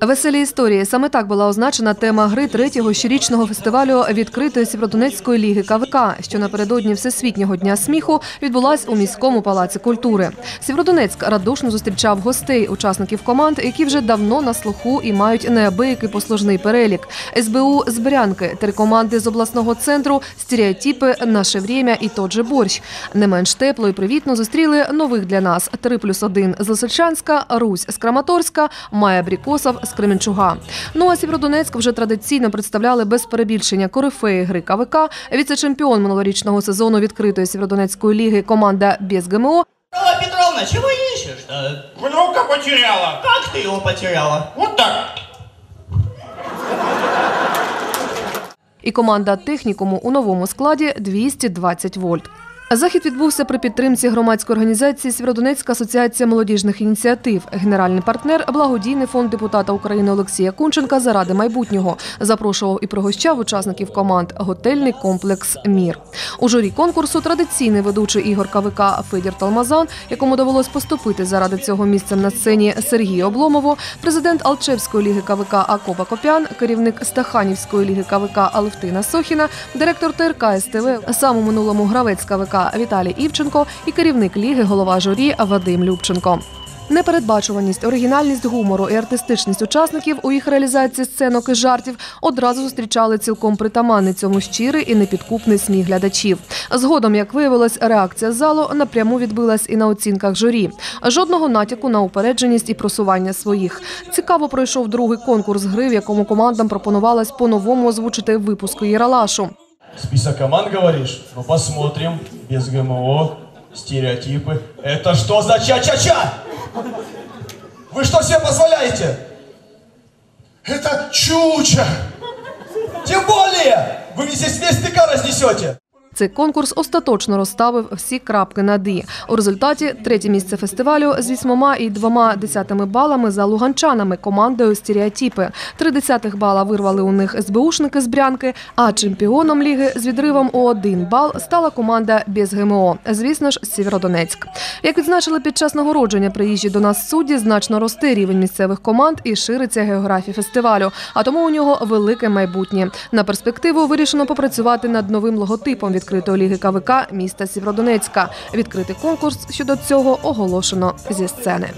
Веселі історії саме так була означена тема гри третього щорічного фестивалю відкритої Сєвєродонецької ліги КВК, що напередодні Всесвітнього дня сміху відбулась у міському палаці культури. Сєвєродонецьк радушно зустрічав гостей, учасників команд, які вже давно на слуху і мають неабиякий послужний перелік. СБУ з Брянки, три команди з обласного центру, стереотипи, наше время і тот же борщ. Не менш тепло і привітно зустріли нових для нас 3 плюс 1 з Лисичанська, Русь з Краматорська, Майя Брікосов з Кременчуга. Ну а Сєвєродонецьк вже традиційно представляли без перебільшення корифеї гри КВК, віце-чемпіон минулорічного сезону відкритої Сєвєродонецької ліги команда без ГМО Алла Петровна, чего ищешь-то? Внука потеряла. Как ты его потеряла? Вот так. і команда технікуму у новому складі 220 вольт. Захід відбувся при підтримці громадської організації Сєвєродонецька асоціація молодіжних ініціатив. Генеральний партнер благодійний фонд депутата України Олексія Кунченка заради майбутнього запрошував і пригощав учасників команд готельний комплекс Мір. У журі конкурсу традиційний ведучий ігор КВК Федір Талмазан, якому довелось поступити заради цього місцем на сцені Сергій Обломово, президент Алчевської ліги КВК Акопа Копян, керівник Стаханівської ліги КВК Алевтина Сохіна, директор ТРК СТВ, сам у минулому гравець КВК Віталій Івченко і керівник ліги голова журі Вадим Любченко. Непередбачуваність, оригінальність гумору і артистичність учасників у їх реалізації сценок і жартів одразу зустрічали цілком притаманний цьому щирий і непідкупний сміх глядачів. Згодом, як виявилось, реакція залу напряму відбилась і на оцінках журі. Жодного натяку на упередженість і просування своїх. Цікаво пройшов другий конкурс гри, в якому командам пропонувалось по-новому озвучити випуски Єралашу. Список команд говоришь? Ну посмотрим. Без ГМО, стереотипы. Это что за ча-ча-ча? Вы что себе позволяете? Это чуча. Тем более! Вы мне здесь весь ТК разнесете! Цей конкурс остаточно розставив всі крапки над «і». У результаті третє місце фестивалю з вісьмома і двома десятими балами за луганчанами командою «Стереотипи». Три десятих бала вирвали у них СБУшники з Брянки, а чемпіоном ліги з відривом у один бал стала команда без ГМО, звісно ж, Сєвєродонецьк. Як відзначили під час нагородження приїжджі до нас судді, значно росте рівень місцевих команд і шириться географія фестивалю, а тому у нього велике майбутнє. На перспективу вирішено попрацювати над новим логотипом відкритої ліги КВК міста Сєвродонецька. Відкритий конкурс щодо цього оголошено зі сцени.